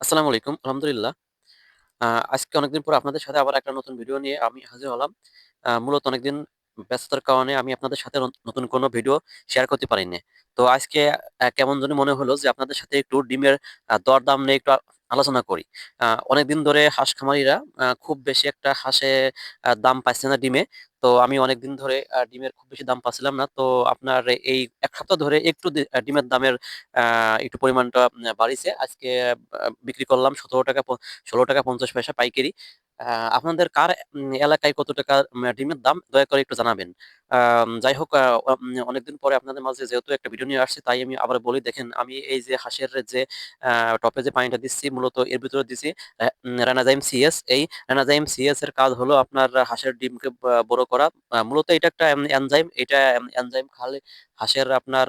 আসসালামু আলাইকুম। আলহামদুলিল্লাহ। আজকে অনেকদিন পর আপনাদের সাথে আবার একটা নতুন ভিডিও নিয়ে আমি হাজির হলাম। মূলত অনেকদিন ব্যস্ততার কারণে আমি আপনাদের সাথে নতুন কোনো ভিডিও শেয়ার করতে পারিনি। তো আজকে কেমন জানি মনে হলো যে আপনাদের সাথে একটু ডিমের দরদাম নিয়ে একটু আলোচনা করি। অনেকদিন ধরে হাঁস খামারিরা খুব বেশি একটা হাঁসে দাম পাচ্ছে না ডিমে। তো আমি অনেকদিন ধরে ডিমের খুব বেশি দাম পাচ্ছিলাম না। তো আপনার এই এক সপ্তাহ ধরে একটু ডিমের দামের একটু পরিমাণটা বাড়িছে। আজকে বিক্রি করলাম সতেরো টাকা ষোলো টাকা পঞ্চাশ পয়সা পাইকারি। আপনাদের কার এলাকায় কত টাকা ডিমের দাম দয়া করে একটু জানাবেন। যাই হোক অনেকদিন পরে আপনাদের মাঝে যেহেতু একটা ভিডিও নিয়ে আসছি, তাই আমি আবার বলি, দেখেন, আমি এই যে হাঁসের যে টপে যে পানিটা দিচ্ছি, মূলত এর ভিতরে উম রানাজাইম সিএস। এই রানাজাইম সিএস এর কাজ হলো আপনার হাঁসের ডিমকে বড় করা। মূলত এটা একটা এনজাইম। এটা এনজাইম খালে হাঁসের আপনার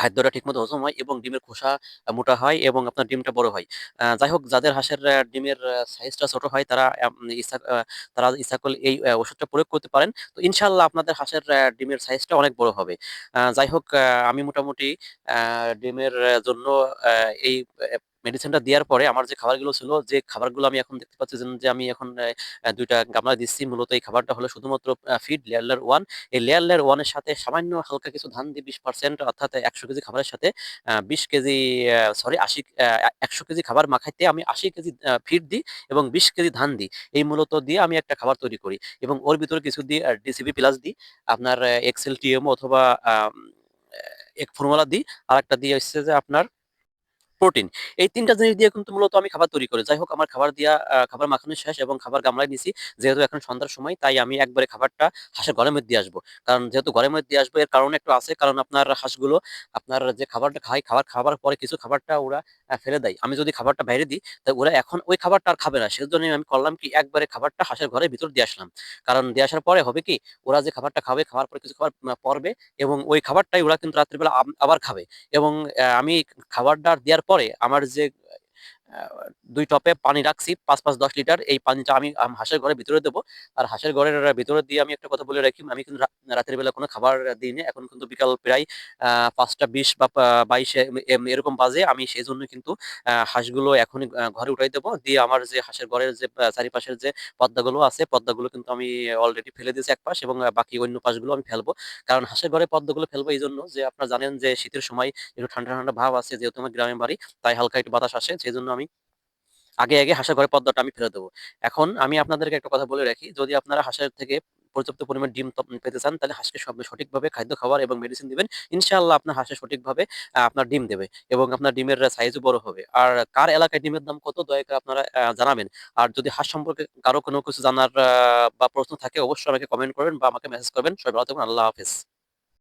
খাদ্যটা ঠিকমতো হজম হয় এবং ডিমের খোসা মোটা হয় এবং আপনার ডিমটা বড় হয়। যাই হোক, যাদের হাঁসের ডিমের সাইজটা ছোট হয়, তারা তারা ইসাকল এই ওষুধটা প্রয়োগ করতে পারেন। তো ইনশাল্লাহ আপনাদের হাঁসের ডিমের সাইজটা অনেক বড় হবে। যাই হোক আমি মোটামুটি ডিমের জন্য এই মেডিসিনটা দেওয়ার পরে আমার যে খাবারগুলো ছিল, যে খাবারগুলো আমি এখন দেখতে পাচ্ছি যে আমি এখন দুইটা আ ২ টা গামলায় দিচ্ছি। মূলত এই খাবারটা হলো শুধুমাত্র ফিড লেয়ার লেয়ার 1 এই লেয়ার লেয়ার 1 এর সাথে সামান্য হালকা কিছু ধান দিই ২০% অর্থাৎ ১০০ কেজি খাবারের সাথে বিশ কেজি সরি আশি একশো কেজি খাবার মাখাইতে আমি ৮০ কেজি ফিড দিই এবং ২০ কেজি ধান দিই। এই মূলত দিয়ে আমি একটা খাবার তৈরি করি এবং ওর ভিতরে কিছু দিই ডিসিবি প্লাস দিই। আপনার এক্সেল টিএম অথবা এক ফর্মুলা দিই। আর একটা দিয়ে হচ্ছে যে আপনার প্রোটিন। এই তিনটা জিনিস দিয়ে কিন্তু মূলত আমি খাবার তৈরি করি। যাই হোক আমার খাবার দিয়া খাবার মাখানো শেষ এবং খাবার গামলায় নিছি। যেহেতু এখন সন্ধ্যার সময় তাই আমি একবারে খাবারটা হাঁসের ঘরের মধ্যে আসব। কারণ যেহেতু ঘরের মধ্যে আসব এর কারণ একটু আছে। কারণ আপনার হাঁসগুলো আপনার যে খাবারটা খায়, খাবার খাবার পরে কিছু খাবারটা ওরা ফেলে দেয়। আমি যদি খাবারটা বাইরে দিই, তা ওরা এখন ওই খাবারটা আর খাবে না। সেজন্যই আমি করলাম কি একবারে খাবারটা হাঁসের ঘরের ভিতর দিয়ে আসলাম। কারণ দিয়ে আসার পরে হবে কি ওরা যে খাবারটা খাবে, খাওয়ার পরে কিছু খাবার পরবে এবং ওই খাবারটাই ওরা কিন্তু রাত্রিবেলা আবার খাবে এবং আমি খাবারটা দেওয়ার পরে আমার যে ২ টপে পানি রাখছি ৫, ৫, ১০ লিটার। এই পানিটা আমি হাঁসের ঘরের ভিতরে দেবো। আর হাঁসের ঘরের ভিতরে দিয়ে আমি একটা কথা বলে রাখি, আমি কিন্তু রাতের বেলা কোনো খাবার দিইনি। এখন কিন্তু বিকাল প্রায় ৫টা ২০ বা পা ২২ এ এম এরকম বাজে। আমি সেজন্য কিন্তু আ হাঁসগুলো এখনই ঘরে উঠাই দেবো। দিয়ে আমার যে হাঁসের ঘরের যে চারিপাশের যে পদ্মাগুলো আছে, পদ্মাগুলো কিন্তু আমি অলরেডি ফেলে দিয়েছি এক পাশ এবং বাকি অন্য পাশগুলো আমি ফেলব। কারণ হাঁসের ঘরের পদ্মাগুলো ফেলব এই জন্য যে আপনারা জানেন যে শীতের সময় একটু ঠান্ডা, ঠান্ডা ভাব আছে যেহেতু আমার গ্রামের বাড়ি। তাই হালকা একটু বাতাস আসে। সেজন্য আমি আগে, আগে হাঁসের ঘরের পর্দাটা আমি ফেলে দেবো। এখন আমি আপনাদেরকে একটা কথা বলে রাখি, যদি আপনারা হাঁসের থেকে পর্যাপ্ত পরিমাণ ডিম পেতে চান তাহলে হাঁসকে সব সঠিকভাবে খাদ্য খাবার এবং মেডিসিন দিবেন। ইনশাআল্লাহ আপনার হাঁসে সঠিকভাবে আপনার ডিম দেবে এবং আপনার ডিমের সাইজও বড় হবে। আর কার এলাকায় ডিমের দাম কত দয়া করে আপনারা জানাবেন। আর যদি হাঁস সম্পর্কে কারও কোনো কিছু জানার বা প্রশ্ন থাকে অবশ্যই আমাকে কমেন্ট করবেন বা আমাকে মেসেজ করবেন। সবাই ভালো থাকবেন। আল্লাহ হাফেজ।